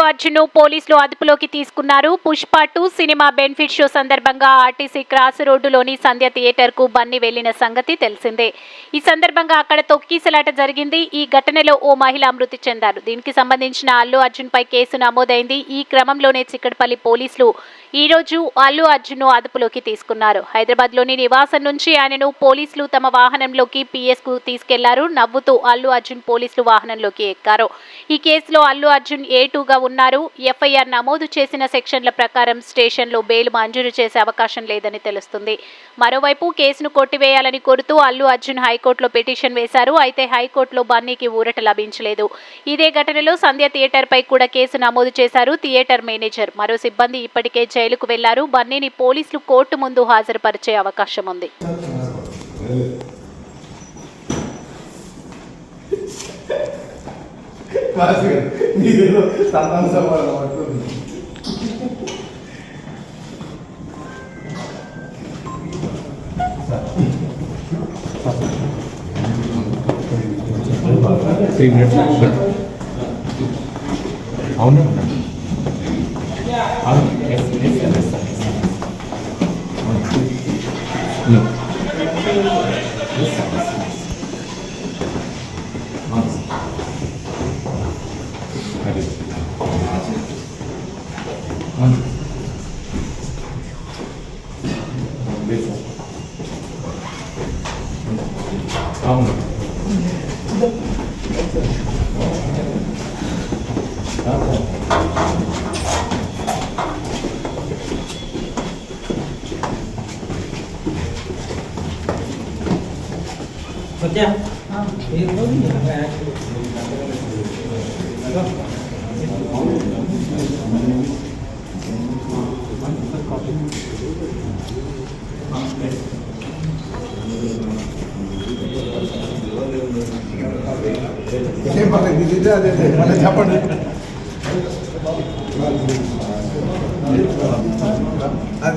అల్లు అర్జున్ పోలీసులు అదుపులోకి తీసుకున్నారు. Pushpa two cinema benefit show సందర్భంగా ఆర్టీసీ క్రాస్ రోడ్డులోని సంధ్య థియేటర్కు బన్ని వెళ్ళిన సంగతి తెలిసిందే. ఈ సందర్భంగా అక్కడ తొక్కీసలాట జరిగింది. ఈ ఘటనలో ఓ మహిళ మృతి చెందారు. దీనికి సంబంధించిన అల్లు అర్జున్ పై కేసు నమోదైంది. ఈ క్రమంలోనే చిక్కడపల్లి పోలీసులు ఈ రోజు అల్లు అర్జున్ అదుపులోకి తీసుకున్నారు. హైదరాబాద్లోని నివాసం నుంచి ఆయనను పోలీసులు తమ వాహనంలోకి పిఎస్కు తీసుకెళ్ళారు. నవ్వుతూ అల్లు అర్జున్ పోలీసులు వాహనంలోకి ఎక్కారు. ఈ కేసులో అల్లు అర్జున్ ఏ టూగా ఉన్నారు. ఎఫ్ఐఆర్ నమోదు చేసిన సెక్షన్ల ప్రకారం స్టేషన్లో బెయిల్ మంజూరు చేసే అవకాశం లేదని తెలుస్తుంది. మరోవైపు కేసును కొట్టివేయాలని కోరుతూ అల్లు అర్జున్ హైకోర్టులో పిటిషన్ వేశారు. అయితే హైకోర్టులో బన్నీకి ఊరట లభించలేదు. ఇదే ఘటనలో సంధ్య థియేటర్పై కూడా కేసు నమోదు చేశారు థియేటర్ మేనేజర్. మరో సిబ్బంది ఇప్పటికే జైలుకు వెళ్ళారు. బన్నీని పోలీసులు కోర్టు ముందు హాజరుపరిచే అవకాశం ఉంది. నీదేదో సంతాన సమాధానం పడుతుంది త్రీ మినిట్స్ అవును అవును yes yes yes No. Yes, yes, yes. không Đó. Được chưa? Không. Thì có gì là అదే అదే. మళ్ళీ చెప్పండి. అది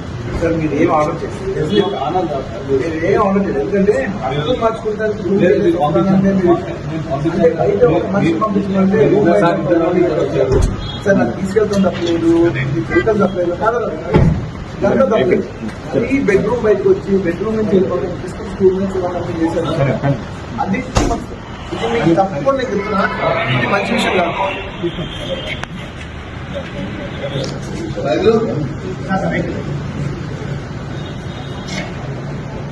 సార్ మీరు ఏం ఆర్డర్ చేస్తారు మీరు ఏం ఆర్డర్ చేయలేదు ఎందుకంటే అర్థం మార్చుకుంటారు అంటే బయట ఒక మనిషి పంపించమంటే రూమ్ బయట పంపించాలి. సార్ నాకు తీసుకెళ్తాం తప్పలేదు. వెళ్తాం తప్పలేదు కాదు ఇదంతా తప్పలేదు. అది బెడ్రూమ్ బయటకు వచ్చి బెడ్రూమ్ నుంచి వెళ్ళిపోతాం తీసుకుని స్కూల్ నుంచి వాళ్ళకి చేశారు? అది మీకు తప్పకుండా నేను చెప్తున్నా ఇది మంచి విషయం కాదు.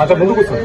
అతను ముందుకు sir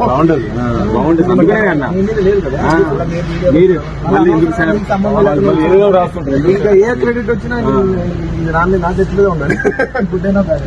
బాగుండదు బాగుండదు అందుకనే అన్న. మీరు మళ్ళీ ఎందుకు రాస్తుంటారు ఇంకా ఏ క్రెడిట్ వచ్చినా రాని నా చేతిలో ఉండాలి. గుడ్ అయినా bad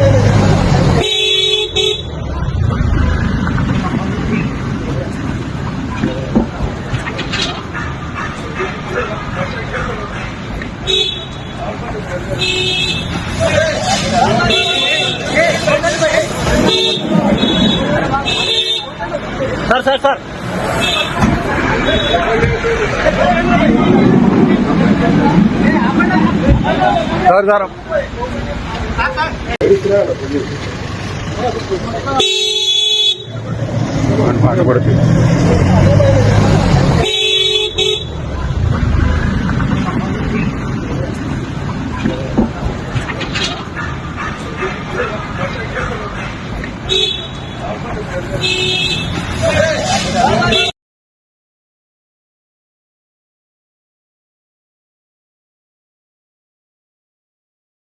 sir sir sir sir sir పాట పడుతుంది Thank you. Ei!